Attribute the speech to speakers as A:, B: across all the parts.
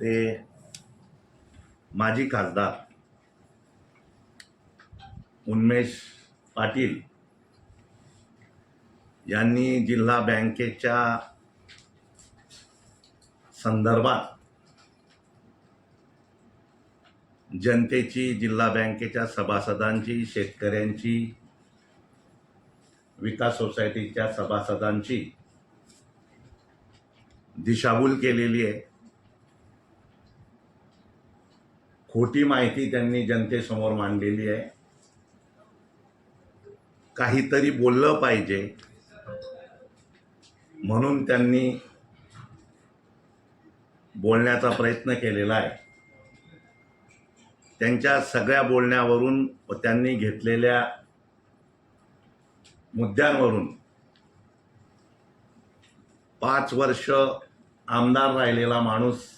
A: ते माजी खासदार उन्मेष पाटील यांनी जिल्हा बँकेच्या संदर्भात जनतेची जिल्हा बँकेच्या सभासदांची शेतकऱ्यांची विकास सोसायटीच्या सभासदांची दिशाभूल केलेली आहे. खोटी माहिती त्यांनी जनतेसमोर मांडलेली आहे. काहीतरी बोललं पाहिजे. म्हणून त्यांनी बोलण्याचा प्रयत्न केलेला आहे. त्यांच्या सगळ्या बोलण्यावरून व त्यांनी घेतलेल्या मुद्द्यांवरून पाच वर्ष आमदार राहिलेला माणूस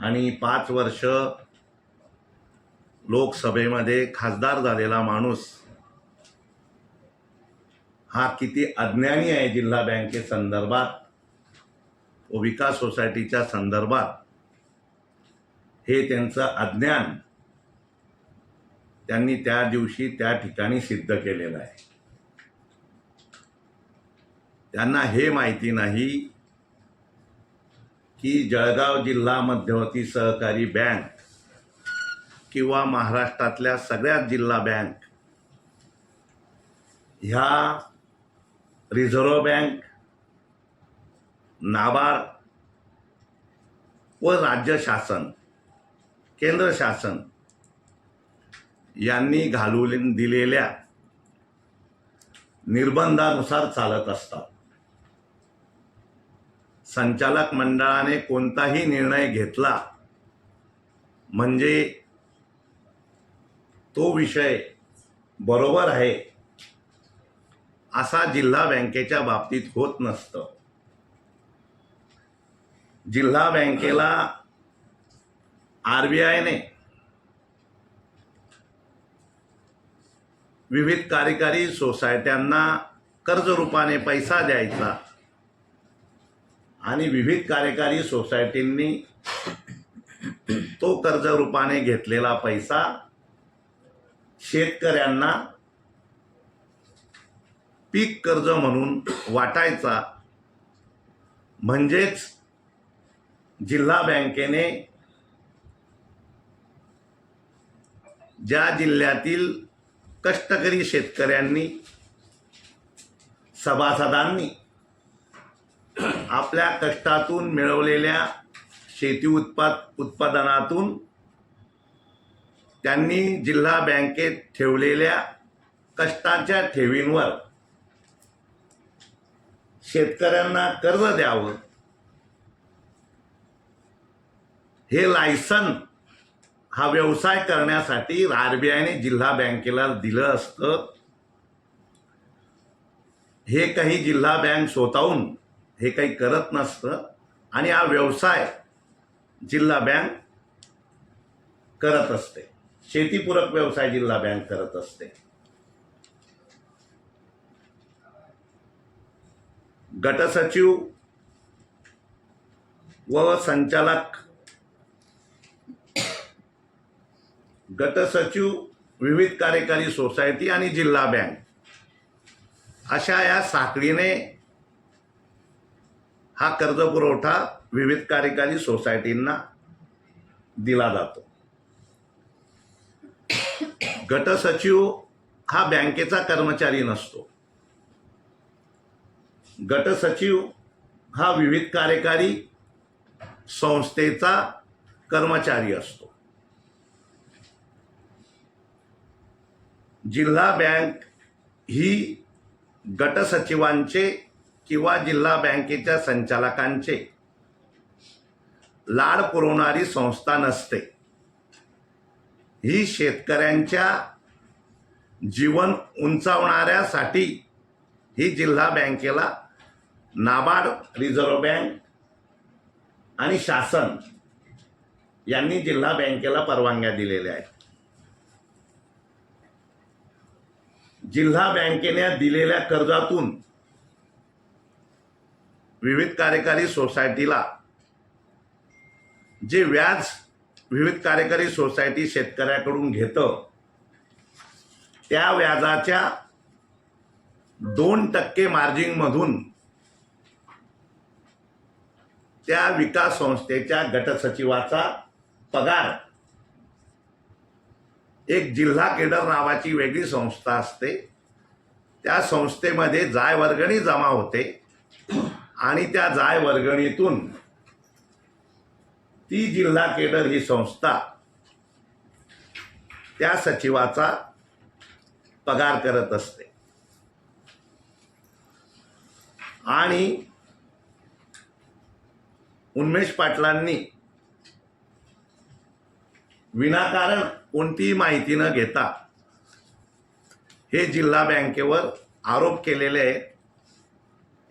A: आणि पाच वर्ष लोकसभेमध्ये खासदार झालेला माणूस हा किती अज्ञानी आहे जिल्हा बँकेसंदर्भात व विकास सोसायटीच्या संदर्भात? हे त्यांचं अज्ञान त्यांनी त्या दिवशी त्या ठिकाणी सिद्ध केलेलं आहे. त्यांना हे माहिती नाही की जळगाव जिल्हा मध्यवर्ती सहकारी बँक किंवा महाराष्ट्रातल्या सगळ्यात जिल्हा बँक ह्या रिझर्व्ह बँक नाबार्ड व राज्य शासन केंद्र शासन यांनी घालून दिलेल्या निर्बंधानुसार चालत असतात. संचालक मंडळाने कोणताही निर्णय घेतला म्हणजे तो विषय बरोबर आहे असा जिल्हा बँकेच्या बाबतीत होत नसतं. जिल्हा बँकेला आर बी आयने विविध कार्यकारी सोसायट्यांना कर्जरूपाने पैसा द्यायचा. आणि विविध कार्यकारी सोसायटींनी तो कर्ज रूपाने घेतलेला पैसा शेतकऱ्यांना पीक कर्ज म्हणून वाटायचा. म्हणजेच जिल्हा बँकेने ज्या जिल्ह्यातील कष्टकरी शेतकऱ्यांनी सभासदांनी आपल्या कष्टातून मिळवलेल्या शेती उत्पाद उत्पादनातून त्यांनी जिल्हा बँकेत ठेवलेल्या कष्टाच्या ठेवींवर शेतकऱ्यांना कर्ज द्यावं. हे लायसन हा व्यवसाय करण्यासाठी आर बी आयने जिल्हा बँकेला दिलं असतं. हे काही जिल्हा बँक स्वतःहून हे काही करत नसतं. आणि हा व्यवसाय जिल्हा बँक करत असते. शेतीपूरक व्यवसाय जिल्हा बँक करत असते. गटसचिव व संचालक. गटसचिव विविध कार्यकारी सोसायटी आणि जिल्हा बँक. अशा या साखळीने हा कर्ज पुरवठा विविध कार्यकारी सोसायटींना दिला जातो. गटसचिव हा बँकेचा कर्मचारी नसतो. गटसचिव हा विविध कार्यकारी संस्थेचा कर्मचारी असतो. जिल्हा बँक ही गटसचिवांचे किंवा जिल्हा बँकेच्या संचालकांचे. लाड पुरवणारी संस्था नसते. ही शेतकऱ्यांच्या जीवन उंचावणाऱ्यासाठी ही जिल्हा बँकेला नाबार्ड रिझर्व्ह बँक आणि शासन यांनी जिल्हा बँकेला परवानग्या दिलेल्या आहेत. जिल्हा बँकेने दिलेल्या कर्जातून विविध कार्यकारी सोसायटीला. जे व्याज विविध कार्यकारी सोसायटी शेतकऱ्याकडून घेतं त्या व्याजाच्या दोन टक्के मार्जिनमधून त्या विकास संस्थेच्या गटसचिवाचा पगार. एक जिल्हा केडर नावाची वेगळी संस्था असते. त्या संस्थेमध्ये जाय वर्गणी जमा होते. आणि त्या जाय वर्गणीतून ती जिल्हा केडर ही संस्था त्या सचिवाचा पगार करत असते. आणि उन्मेष पाटलांनी विनाकारण कोणतीही माहिती न घेता हे जिल्हा बँकेवर आरोप केलेले आहेत.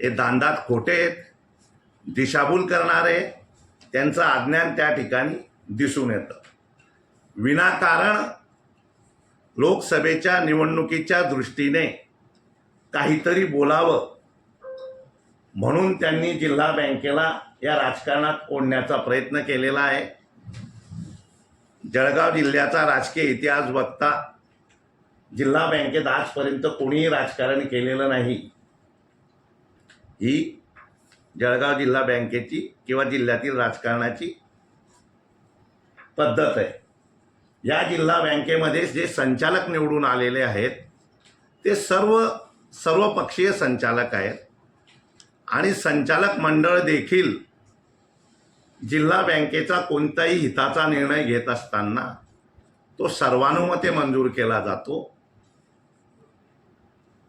A: हे दांदात खोटे आहेत दिशाभूल करणारे त्यांचं अज्ञान त्या ठिकाणी दिसून येतं. विनाकारण लोकसभेच्या निवडणुकीच्या दृष्टीने काहीतरी बोलावं म्हणून त्यांनी जिल्हा बँकेला या राजकारणात ओढण्याचा प्रयत्न केलेला आहे. जळगाव जिल्ह्याचा राजकीय इतिहास बघता जिल्हा बँकेत आजपर्यंत कोणीही राजकारण केलेलं नाही. ही जळगाव जिल्हा बँकेची किंवा जिल्ह्यातील राजकारणाची पद्धत आहे. या जिल्हा बँकेमध्ये जे संचालक निवडून आलेले आहेत ते सर्व सर्वपक्षीय संचालक आहेत आणि संचालक मंडळ देखील जिल्हा बँकेचा कोणताही हिताचा निर्णय घेत असताना तो सर्वानुमते मंजूर केला जातो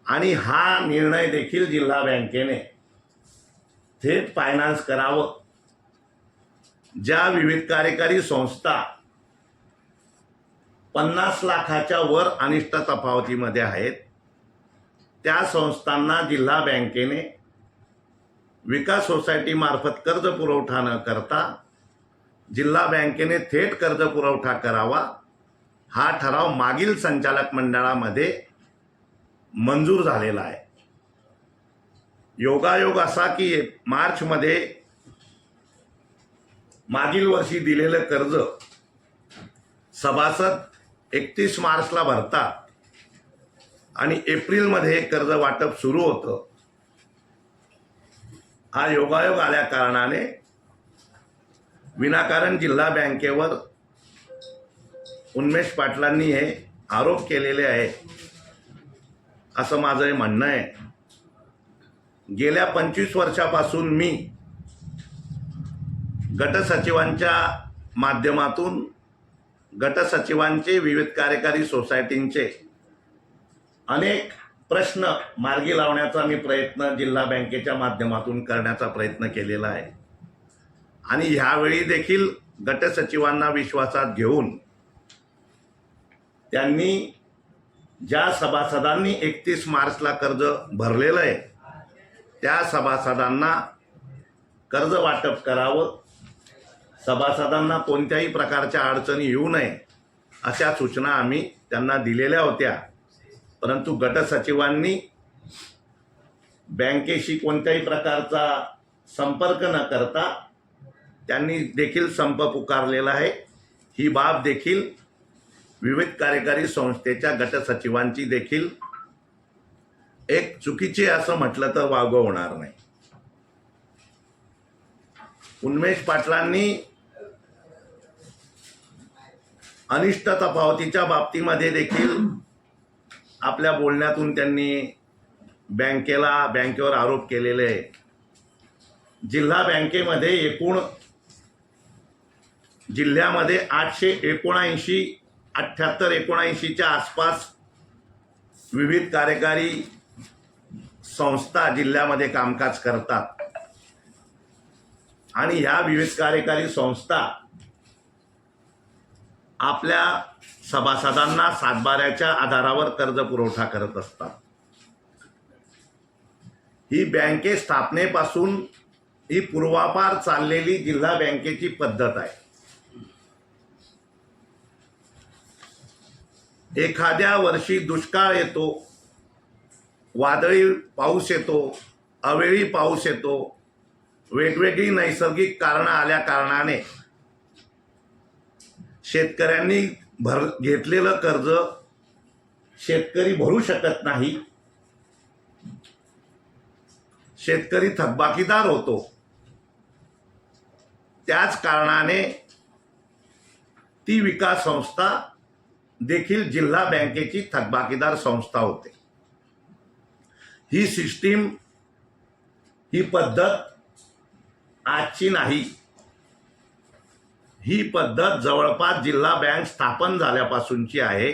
A: आणि हा निर्णय देखील जिल्हा बँकेने थेट फायनान्स करावं. ज्या विविध कार्यकारी संस्था पन्नास लाखाच्या वर अनिष्ट तफावतीमध्ये आहेत त्या संस्थांना जिल्हा बँकेने विकास सोसायटीमार्फत कर्ज पुरवठा न करता जिल्हा बँकेने थेट कर्ज पुरवठा करावा हा ठराव मागील संचालक मंडळामध्ये मंजूर झालेला आहे. योगायोग असा की मार्चमध्ये मागील वर्षी दिलेलं कर्ज सभासद एकतीस मार्चला भरतात आणि एप्रिलमध्ये हे कर्ज वाटप सुरू होतं. हा योगायोग आल्या कारणाने विनाकारण जिल्हा बँकेवर उन्मेष पाटलांनी हे आरोप केलेले आहे असं माझं हे म्हणणं आहे. गेल्या पंचवीस वर्षापासून मी गटसचिवांच्या माध्यमातून गटसचिवांचे विविध कार्यकारी सोसायटींचे अनेक प्रश्न मार्गी लावण्याचा मी प्रयत्न जिल्हा बँकेच्या माध्यमातून करण्याचा प्रयत्न केलेला आहे. आणि ह्यावेळी देखील गटसचिवांना विश्वासात घेऊन त्यांनी ज्या सभासदांनी एकतीस मार्चला कर्ज भरलेलं आहे त्या सभासदांना कर्ज वाटप करावं. सभासदांना कोणत्याही प्रकारच्या अडचणी येऊ नये अशा सूचना आम्ही त्यांना दिलेल्या होत्या. परंतु गटसचिवांनी बँकेशी कोणत्याही प्रकारचा संपर्क न करता त्यांनी देखील संप पुकारलेला आहे. ही बाब देखील विविध कार्यकारी संस्थेच्या गटसचिवांची देखील एक चुकीची असं म्हटलं तर वावगं होणार नाही. उन्मेष पाटलांनी अनिष्ट तफावतीच्या बाबतीमध्ये देखील आपल्या बोलण्यातून त्यांनी बँकेला बँकेवर आरोप केलेले आहे जिल्हा बँकेमध्ये एकूण जिल्ह्यामध्ये आठशे एकोणऐंशी अठ्ठ्याहत्तर एकोणऐंशीच्या आसपास विविध कार्यकारी संस्था जिल्ह्यामध्ये कामकाज करतात. आणि ह्या विविध कार्यकारी संस्था आपल्या सभासदांना सातबाऱ्याच्या आधारावर कर्ज पुरवठा करत असतात. ही बँके स्थापनेपासून ही पूर्वापार चाललेली जिल्हा बँकेची पद्धत आहे. एखाद्या वर्षी दुष्काळ येतो वादळी पाऊस येतो अवेळी पाऊस येतो वेगवेगळी नैसर्गिक कारणं आल्या कारणाने शेतकऱ्यांनी भर घेतलेलं कर्ज शेतकरी भरू शकत नाही. शेतकरी थकबाकीदार होतो. त्याच कारणाने ती विकास संस्था देखील जिल्हा बँकेची थकबाकीदार संस्था होते. ही सिस्टीम ही पद्धत आजची नाही. ही पद्धत जवळपास जिल्हा बँक स्थापन झाल्यापासूनची आहे.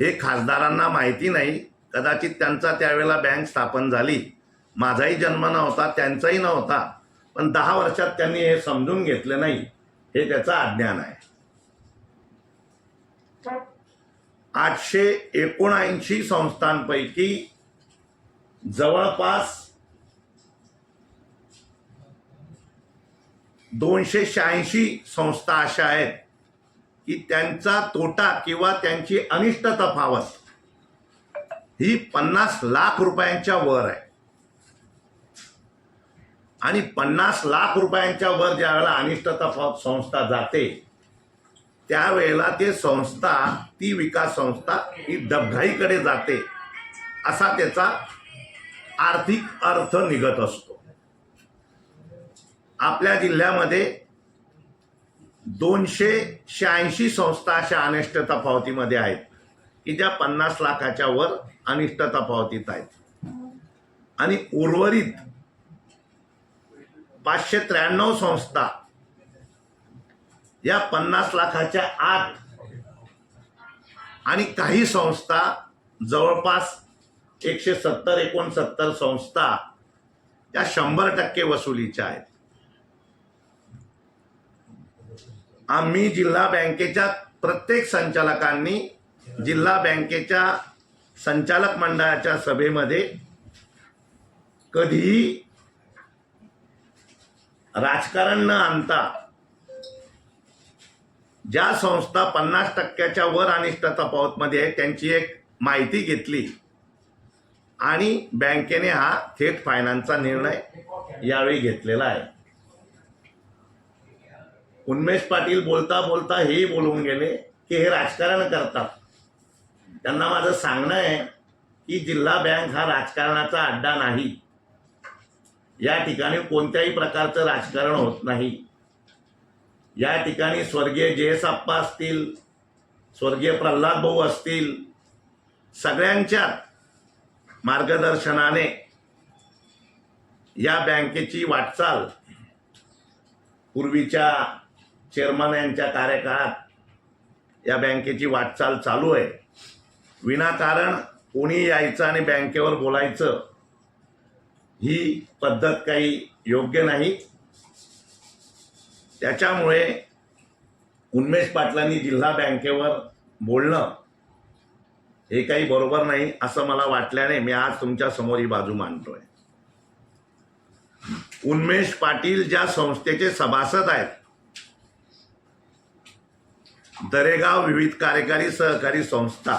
A: हे खासदारांना माहिती नाही. कदाचित त्यांचा त्यावेळेला बँक स्थापन झाली. माझाही जन्म नव्हता त्यांचाही नव्हता. पण दहा वर्षात त्यांनी हे समजून घेतलं नाही. हे त्याचं अज्ञान आहे. आठशे एकोणऐंशी संस्थांपैकी जवळपास दोनशे शहाऐंशी संस्था अशा आहेत की त्यांचा तोटा किंवा त्यांची अनिष्ट तफावत ही पन्नास लाख रुपयांच्या वर आहे. आणि पन्नास लाख रुपयांच्या वर ज्या वेळेला अनिष्ट तफावत संस्था जाते त्यावेळेला ते संस्था ती विकास संस्था ही डबघाईकडे जाते असा त्याचा आर्थिक अर्थ निघत असतो. आपल्या जिल्ह्यामध्ये दोनशे शहाऐंशी संस्था अशा अनिष्ट तफावतीमध्ये आहेत की ज्या पन्नास लाखाच्या वर अनिष्ट तफावतीत आहेत. आणि उर्वरित पाचशे त्र्याण्णव संस्था या पन्नास लाखाच्या आत आणि काही संस्था जवळपास एकशे सत्तर एकोणसत्तर संस्था या शंभर टक्के वसुलीच्या आहेत. आम्ही जिल्हा बँकेच्या प्रत्येक संचालकांनी जिल्हा बँकेच्या संचालक मंडळाच्या सभेमध्ये कधीही राजकारण न आणता ज्या संस्था पन्नास टक्क्याच्या वर अनिष्ट तफावतमध्ये आहे त्यांची एक माहिती घेतली. आणि बँकेने हा थेट फायनान्सचा निर्णय यावेळी घेतलेला आहे. उन्मेष पाटील बोलता बोलता हेही बोलून गेले की हे राजकारण करतात. त्यांना माझं सांगणं आहे की जिल्हा बँक हा राजकारणाचा अड्डा नाही. या ठिकाणी कोणत्याही प्रकारचं राजकारण होत नाही. या ठिकाणी स्वर्गीय जयेश अप्पा असतील स्वर्गीय प्रल्हाद भाऊ असतील सगळ्यांच्या मार्गदर्शनाने या बँकेची वाटचाल पूर्वीच्या चेअरमन यांच्या कार्यकाळात या बँकेची वाटचाल चालू आहे. विनाकारण कोणी यायचं आणि बँकेवर बोलायचं ही पद्धत काही योग्य नाही. त्याच्यामुळे उन्मेष पाटलांनी जिल्हा बँकेवर बोलणं हे काही बरोबर नाही असं मला वाटल्याने मी आज तुमच्यासमोर ही बाजू मांडतोय. उन्मेष पाटील ज्या संस्थेचे सभासद आहेत दरेगाव विविध कार्यकारी सहकारी संस्था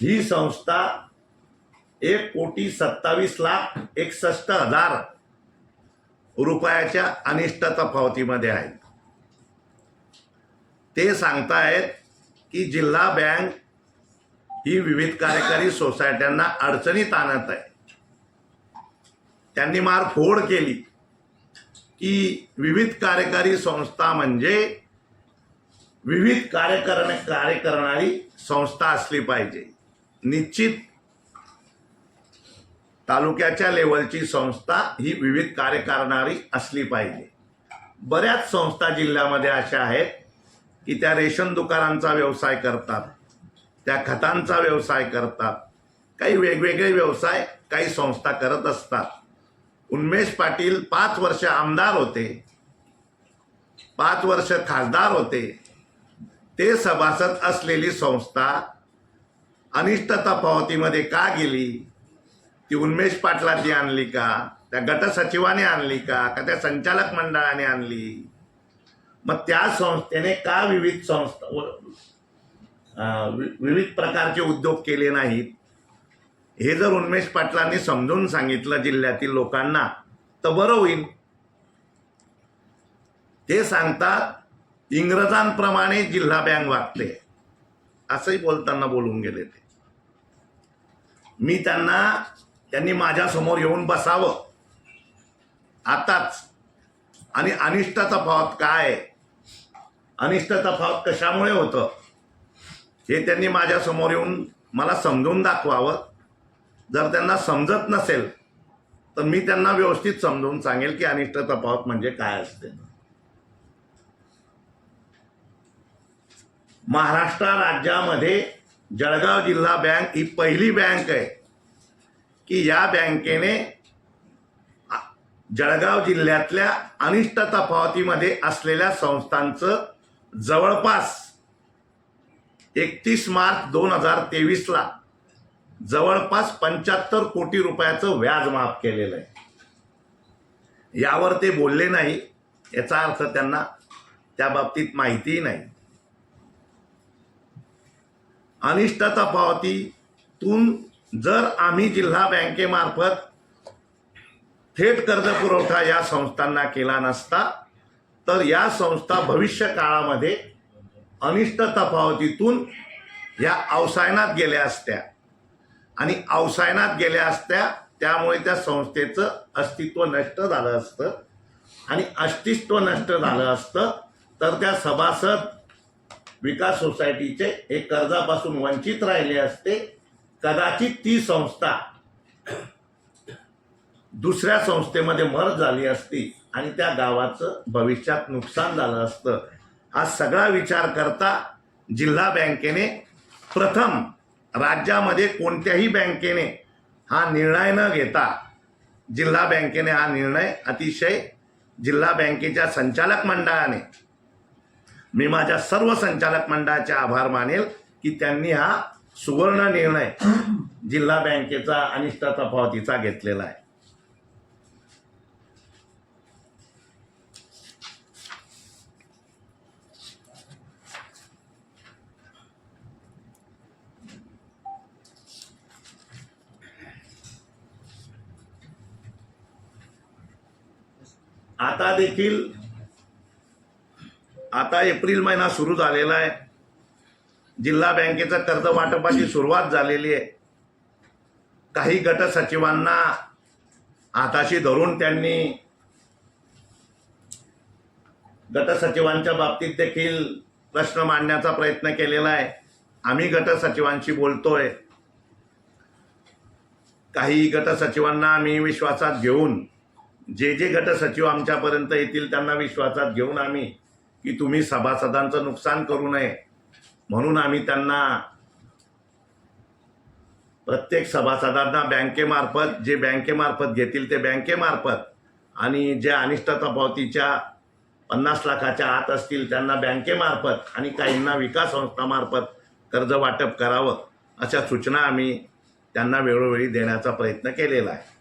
A: ही संस्था एक कोटी सत्तावीस लाख एकसष्ट हजार रुपयाच्या अनिष्ट तफावतीमध्ये आहेत ते सांगतायत की जिल्हा बँक ही विविध कार्यकारी सोसायट्यांना अडचणीत आणत आहे. त्यांनी मार फोड केली की विविध कार्यकारी संस्था म्हणजे विविध कार्य कार्य करणारी संस्था असली पाहिजे. निश्चित तालुक्याच्या लेवलची संस्था ही विविध कार्य करणारी असली पाहिजे. बऱ्याच संस्था जिल्ह्यामध्ये अशा आहेत. की त्या रेशन दुकानांचा व्यवसाय करतात त्या खतांचा व्यवसाय करतात. काही वेगवेगळे व्यवसाय काही संस्था करत असतात. उन्मेष पाटील पाच वर्ष आमदार होते. पाच वर्ष खासदार होते. ते सभासद असलेली संस्था अनिष्ट तफावतीमध्ये का गेली? ती उन्मेष पाटलांनी आणली का? त्या गटसचिवाने आणली का? का त्या संचालक मंडळाने आणली? मग त्या संस्थेने का विविध संस्था वि- विविध प्रकारचे उद्योग केले नाहीत? हे जर उन्मेष पाटलांनी समजून सांगितलं जिल्ह्यातील लोकांना तर बरं होईल. ते सांगतात इंग्रजांप्रमाणे जिल्हा बँक वागते. असंही बोलताना बोलून गेले ते. मी त्यांना त्यांनी माझ्यासमोर येऊन बसावं. आताच. आणि अनिष्ट तफावत काय? अनिष्ट तफावत कशामुळे होतं? हे त्यांनी माझ्यासमोर येऊन मला समजून दाखवावं. जर त्यांना समजत नसेल तर मी त्यांना व्यवस्थित समजून सांगेल की अनिष्ट तफावत म्हणजे काय असते. महाराष्ट्र राज्यामध्ये जळगाव जिल्हा बँक ही पहिली बँक आहे की या बँकेने जळगाव जिल्ह्यातल्या अनिष्ट तफावतीमध्ये असलेल्या संस्थांचं जवळपास एकतीस मार्च दोन हजार तेवीसला जवळपास पंच्याहत्तर कोटी रुपयाचं व्याज माफ केलेलं आहे. यावर ते बोलले नाही याचा अर्थ त्यांना त्या बाबतीत माहितीही नाही. अनिष्ट तफावतीतून जर आम्ही जिल्हा बँकेमार्फत थेट कर्ज पुरवठा या संस्थांना केला नसता तर या संस्था भविष्य काळामध्ये अनिष्ट तफावतीतून या अवसायनात गेल्या असत्या. आणि अवसायनात गेल्या असत्या त्यामुळे त्या संस्थेचं अस्तित्व नष्ट झालं असतं. आणि अस्तित्व नष्ट झालं असतं तर त्या सभासद विकास सोसायटीचे हे कर्जापासून वंचित राहिले असते. कदाचित ती संस्था दुसऱ्या संस्थेमध्ये मर्ज झाली असती. आणि त्या गावाचं भविष्यात नुकसान झालं असतं. हा सगळा विचार करता जिल्हा बँकेने प्रथम राज्यामध्ये कोणत्याही बँकेने हा निर्णय न घेता जिल्हा बँकेने हा निर्णय अतिशय जिल्हा बँकेच्या संचालक मंडळाने मी माझ्या सर्व संचालक मंडळाचे आभार मानेल की त्यांनी हा सुवर्ण निर्णय जिल्हा बँकेचा अनिष्ट तफावतीचा घेतलेला आहे. आता देखील आता एप्रिल महिना सुरू झालेला आहे. जिल्हा बँकेचं कर्ज वाटपाची सुरुवात झालेली आहे. काही गट सचिवांना हाताशी धरून त्यांनी गट सचिवांच्या बाबतीत देखील प्रश्न मांडण्याचा प्रयत्न केलेला आहे. आम्ही गट सचिवांशी बोलतोय. काही गट सचिवांना आम्ही विश्वासात घेऊन जे जे गट सचिव आमच्यापर्यंत येतील त्यांना विश्वासात घेऊन आम्ही की तुम्ही सभासदांचं नुकसान करू नये. म्हणून आम्ही त्यांना प्रत्येक सभासदांना बँकेमार्फत जे बँकेमार्फत घेतील ते बँकेमार्फत आणि जे अनिष्ट पावतीच्या पन्नास लाखाच्या आत असतील त्यांना बँकेमार्फत आणि काहींना विकास संस्थामार्फत कर्ज वाटप करावं अशा सूचना आम्ही त्यांना वेळोवेळी देण्याचा प्रयत्न केलेला आहे.